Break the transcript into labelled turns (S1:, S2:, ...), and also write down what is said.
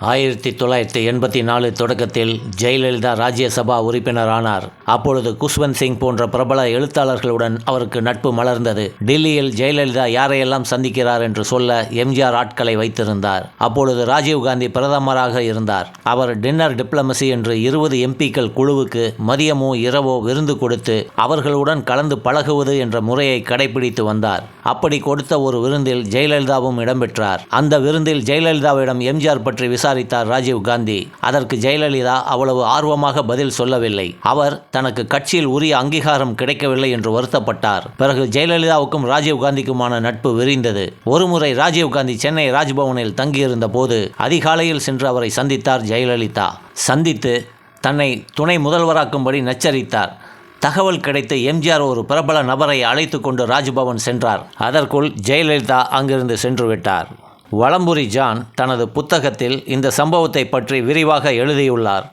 S1: ஆயிரத்தி தொள்ளாயிரத்தி எண்பத்தி நாலு தொடக்கத்தில் ஜெயலலிதா ராஜ்யசபா உறுப்பினரானார். அப்பொழுது குஷ்வந்த் சிங் போன்ற பிரபல எழுத்தாளர்களுடன் அவருக்கு நட்பு மலர்ந்தது. டெல்லியில் ஜெயலலிதா யாரையெல்லாம் சந்திக்கிறார் என்று சொல்ல எம்ஜிஆர் ஆட்களை வைத்திருந்தார். அப்பொழுது ராஜீவ்காந்தி பிரதமராக இருந்தார். அவர் டின்னர் டிப்ளமசி என்று இருபது எம்பிக்கள் குழுவுக்கு மதியமோ இரவோ விருந்து கொடுத்து அவர்களுடன் கலந்து பழகுவது என்ற முறையை கடைபிடித்து வந்தார். அப்படி கொடுத்த ஒரு விருந்தில் ஜெயலலிதாவும் இடம்பெற்றார். அந்த விருந்தில் ஜெயலலிதாவிடம் எம்ஜிஆர் பற்றி விசாரித்தார் ராஜீவ் காந்தி. அதற்கு ஜெயலலிதா அவ்வளவு ஆர்வமாக பதில் சொல்லவில்லை. அவர் தனக்கு கட்சியில் உரிய அங்கீகாரம் கிடைக்கவில்லை என்று வருத்தப்பட்டார். பிறகு ஜெயலலிதாவுக்கும் ராஜீவ் காந்திக்குமான நட்பு விரிந்தது. ஒருமுறை ராஜீவ் காந்தி சென்னை ராஜ்பவனில் தங்கியிருந்த போது அதிகாலையில் சென்று அவரை சந்தித்தார் ஜெயலலிதா. சந்தித்து தன்னை துணை முதல்வராக்கும்படி நச்சரித்தார். தகவல் கிடைத்து எம்ஜிஆர் ஒரு பிரபல நபரை அழைத்து கொண்டு ராஜ்பவன் சென்றார். அதற்குள் ஜெயலலிதா அங்கிருந்து சென்று விட்டார். வலம்புரி ஜான் தனது புத்தகத்தில் இந்த சம்பவத்தை பற்றி விரிவாக எழுதியுள்ளார்.